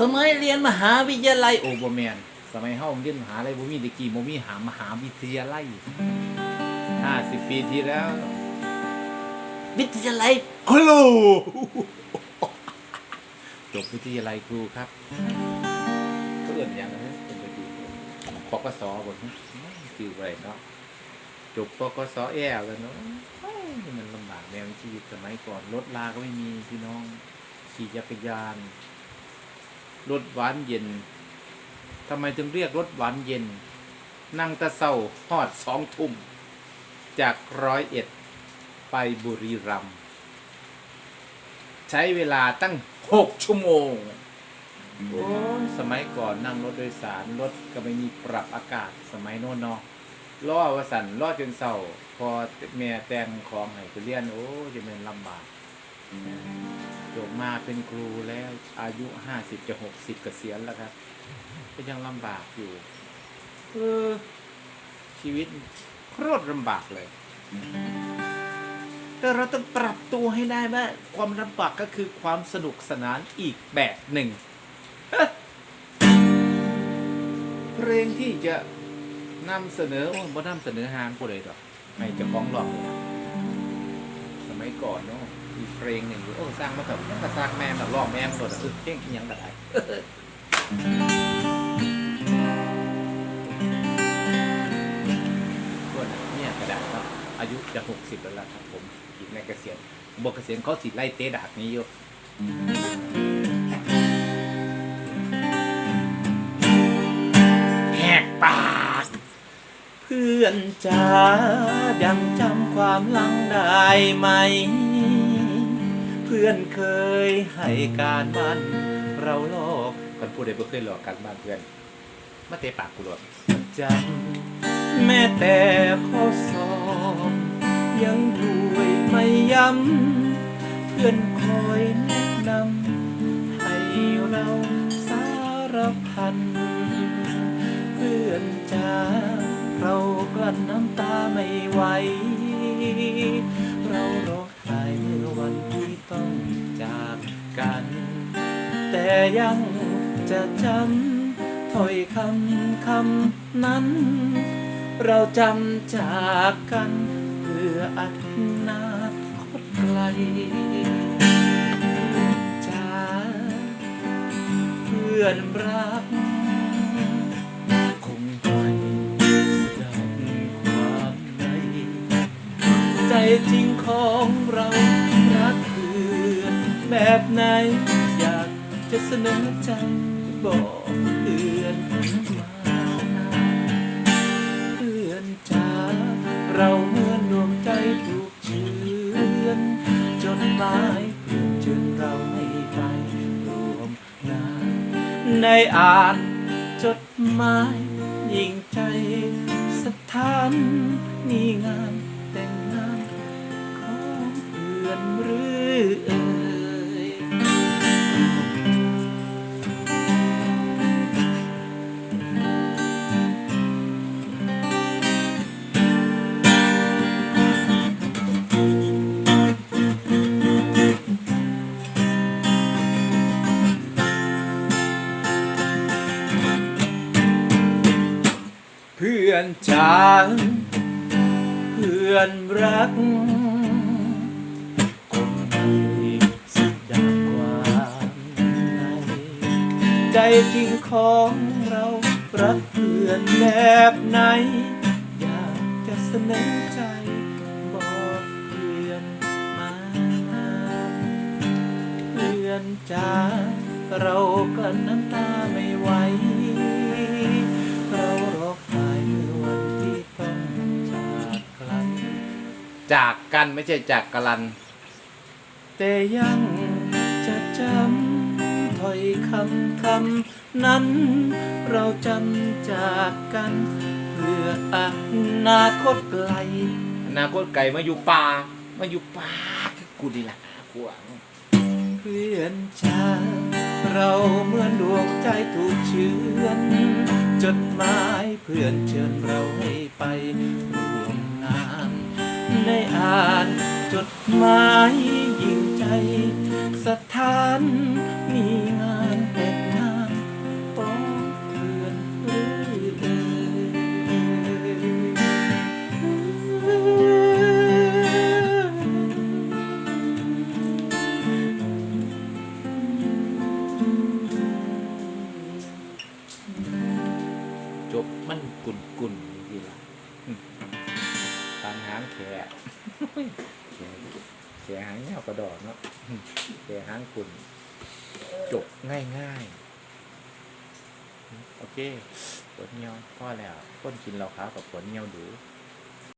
สมัยเรียนมหาวิทยาลัยโอ้บ่แมนสมัยเฮาเรียนมหาลัยบ่มีตะกี้บ่มีหามหาวิทยาลัย50ปีที่แล้ว วิทยาลัยครูจบวิทยาลัยครูครับเพื่อนอย่างนั้นเป็นไปดีปกสบนคืออะไรเนาะจบปกสแอลแล้วเนาะโอ้ยมันลำบากแนวชีวิตสมัยก่อนรถลาก็ไม่มีพี่น้องขี่จักรยาน รถหวานเย็นทำไมถึงเรียกรถหวานเย็น นั่งตะเศร้าหอดสองทุ่ม จากร้อยเอ็ดไปบุรีรัมย์ใช้เวลาตั้งหกชั่วโมงโอ้ยสมัยก่อนนั่งรถโดยสาร รถก็ไม่มีปรับอากาศสมัยโน้นเนาะล่อวสันล่อจนเศร้า พอแม่แต่งของให้ไปเรียน โอ้ยจะเป็นลำบาก จบมาเป็นครูแล้วอายุห้าสิบจะหกสิบเกษียณแล้วครับ ก็ยังลำบากอยู่เออชีวิตโคตรลำบากเลย แต่เราต้องปรับตัวให้ได้ว่าความลำบากก็คือความสนุกสนานอีกแบบหนึ่ง เพลงที่จะนำเสนอโอ้บ่นำเสนอหางผู้ใดดอกให้เจะฟ้องหลอกเลยสมัยก่อนเนาะ มีเพลงหนึ่งอยู่โอ้สร้างมาแบบนั่นก็สร้างแม่แบบลอกแม่มโดดอะเออเพลงอิหยังแบบไหนส่วนเนี่ยกระดาษครับอายุจะหกสิบแล้วล่ะครับผมอีกในเกษียณบอกเกษียณเขาสิไล่เตะดากนี้อยู่แหกปาก เพื่อนจ๋ายังจำความหลังได้ไหม เพื่อนเคยให้การบ้านเราหลอกคนพูดได้บ่เคยหลอกการบ้านเพื่อน มาเตะปากกูหลอกจำแม้แต่ข้อสอบยังด้วยไม่ย้ำเพื่อนคอยแนะนำให้เราสารพัน เพื่อนจ้าเรากลั้นน้ำตาไม่ไหว เรารอ ยังจะจำถ้อยคำคำนั้น เราจำจากกันเพื่ออนาคตไกลจ้าเพื่อนรักคงไม่สดับความในใจจริงของเรารักเพื่อนแบบไหนอยาก จะเสนอใจบอกเพื่อนมาเพื่อนจ้าเราเหมือนดวงใจถูกเชือนจนหมายเพื่อนเชิญเราให้ไปรวมงานในอ่านจดหมายยิ่งใจสถานนี่งาน อนฉันเพื่อนรักคงไม่สุดดังความในใจจริงของเรารักเพื่อนแบบไหน อยากจะเสนอใจบอกเพื่อนมา เพื่อนจ้าเรากลั้นน้ำตาไม่ไหว จากกันไม่ใช่จากกลัน แต่ยังจะจำถ้อยคำคำนั้น เราจำจากกัน เพื่ออนาคตไกล อนาคตไกลมาอยู่ป่ามาอยู่ป่ากูดีละกูหวังเพื่อนจ้าเราเหมือนดวงใจถูกเชือนจดหมายเพื่อนเชิญเราให้ไปร่วมงาน ได้อ่านจดหมายยิ่งใจ สถานมีงานแต่งงานป้องเพื่อนหรือยดจบมันกุ่นๆนี่ละ อืมตามหางแขกแขกแขกหางเงากระดอกเนาะอืมแขกหางกุ่นจบง่ายง่ายๆโอเคปวดเงียวพ่อแล้วก้นกินเราขาวกับปวดเงียวดูเ